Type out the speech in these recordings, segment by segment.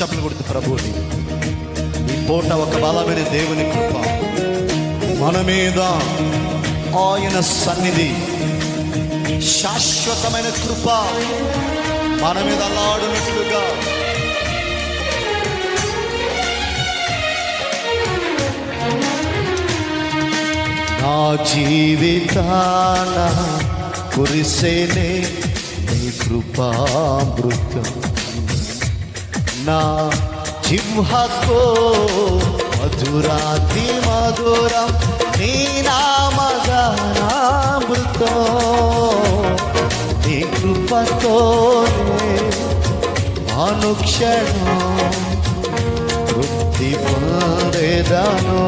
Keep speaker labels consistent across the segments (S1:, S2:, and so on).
S1: చెప్పలు కొడుతు ప్రభు ఈ పూట ఒక బలమైన దేవుని కృప. మన మీద ఆయన సన్నిధి. శాశ్వతమైన కృప మన మీద అలాడునట్లుగా నా జీవితాన కురిసేనే నీ కృపామృతం. నా జిహ్వకో మధురాతి మధురం నీ నామగానామృతం నీ కృపతోనే అనుక్షణం తృప్తి పొందేదను.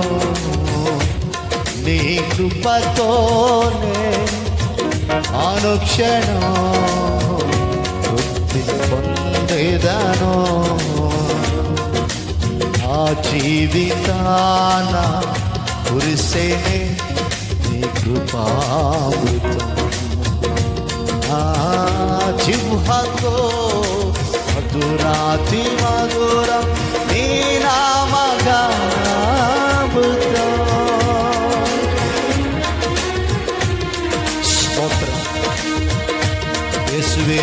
S1: నీ కృపతోనే అనుక్షణం తృప్తి పొంద పొందేదను ఆ జీవితాన కురిసేనే నీ కృపామృతం. ఆ జిహ్వతో మధురాతి మధురం నీ నామగానామృతం స్తోత్రం. యేసువే.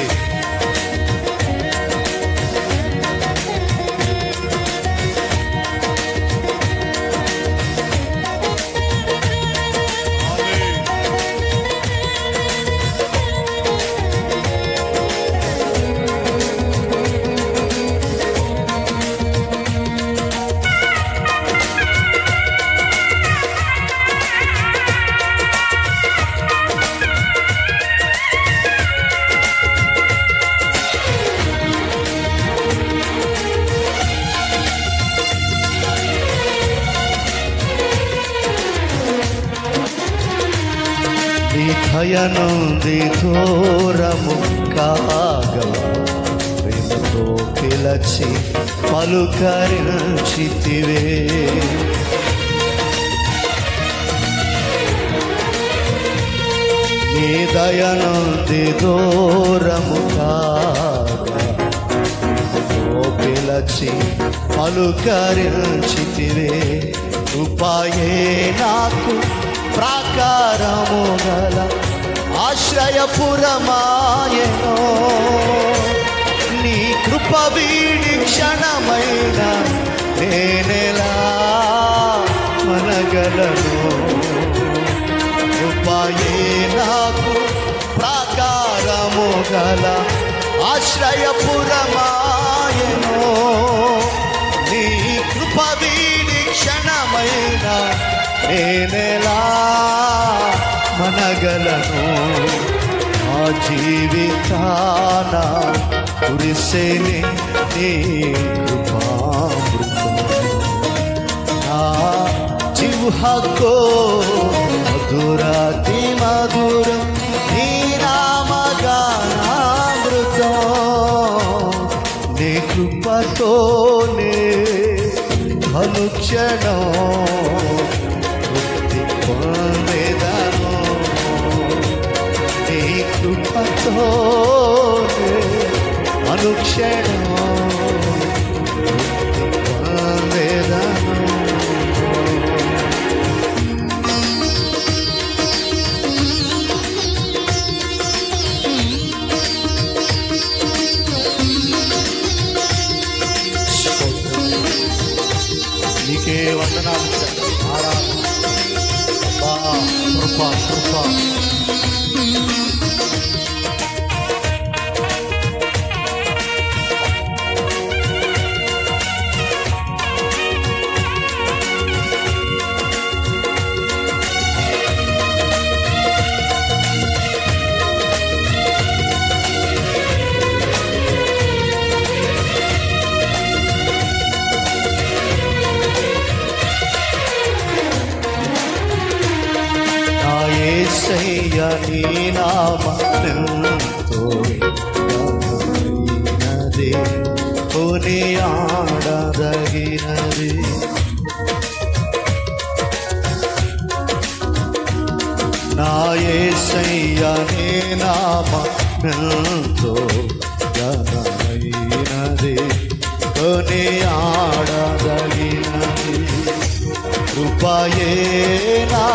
S1: భయనుంది దూరము కాగా ప్రేమతో పిలచి పలుకరించితివే నీ దయనుంది దూరము కాగా ఓ పిలచి పలుకరించితివే కృపాయే నాకు ప్రాకారము గల ఆశ్రయపురమాయనో. నీ కృప వీడి క్షణమైన నేనెలా మనగలను కృపయే నాకు ప్రాకారము గల ఆశ్రయపురమాయనో. నీ కృప వీడి క్షణమైన నేనెలా మనగలను ఆ జీవితాన కురిసేనే నీ కృపామృతం. నా జిహ్వకో మధురాతి మధురం నీ నామగానామృతం. నీ కృపతోనే అనుక్షణం అనుక్షణం ముక్తి పొందేదను నీకే వందనాలు తండ్రి. ఆరాధన. అబ్బా, కృప కృప ఏసయ్య నీ నామంతో ఘనమైనది కొని ఆడదగినది నా ఏసయ్య నీ నామంతో ఘనమైనది కొని ఆడదగినది కృపయేనా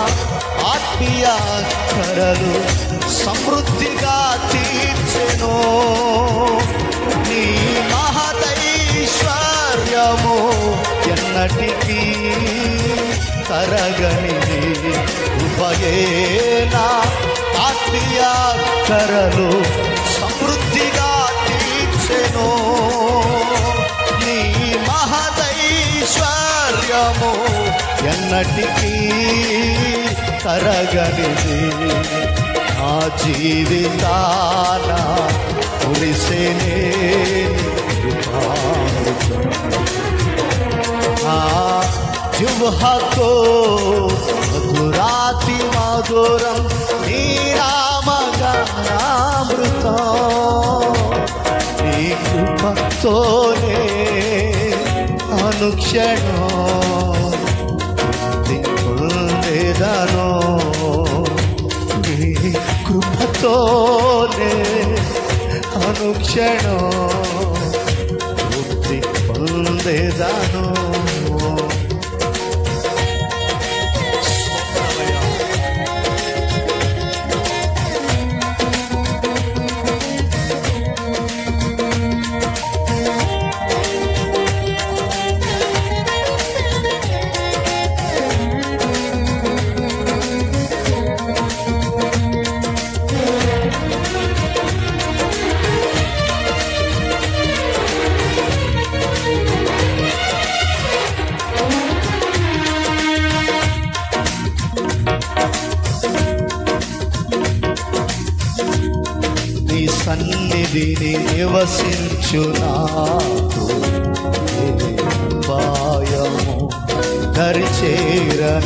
S1: ఆత్మీయ కరలు సమృద్ధిగా తీర్చెను. నీ మహదైశ్వర్యము ఎన్నటికీ తరగనిది ఉపయేనా ఆత్మీయ కరలు సమృద్ధిగా తీర్చెను. నీ మహదైశ్వర్యము ఎన్నటికీ కరగనిది. ఆ జీవితాన పులిసేనే ఆ జుహతో మధురాతి మధురం నీ రామగానామృతం నీ కృపతోనే అనుక్షణం. కృపతోనే అనుక్షణం ముక్తి పొందేదను నివసించు నాకు పాయము దరిచేరనివ్వవు.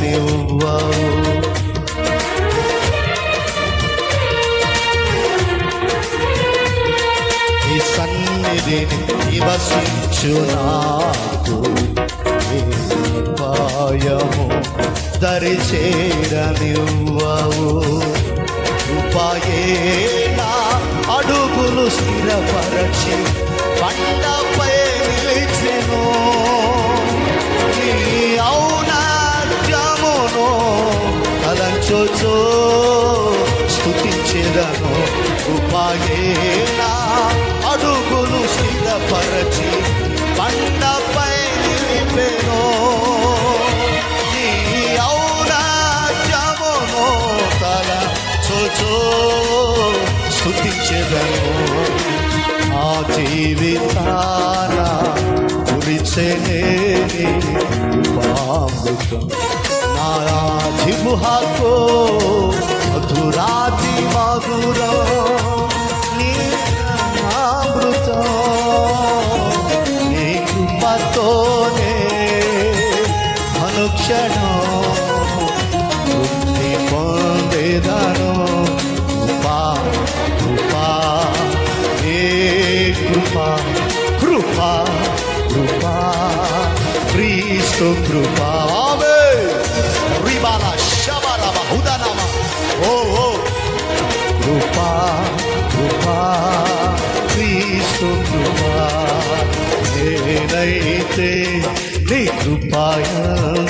S1: ఈ సన్నిధిని నివసించు నాకు పాయము దరిచేరనివ్వవు. కృపయేనా అడుగులు స్థిరపరచి పంటపై నిలిచెను. నీ ఔనాద్యమును తలంచొచ్చు స్థుతించెదను కృపయేనా జీవితాన కురిచెనేని పామృతం నా జిహ్వకు మధురాతి మధురం క్రీస్తు కృపా రిబాల శబరమ హుదనమ ఓ ఓ కృపా కృపా క్రీస్తు కృపా నేనైతే నీ కృపాయందో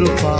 S1: కృపా కృపా నీ కృపా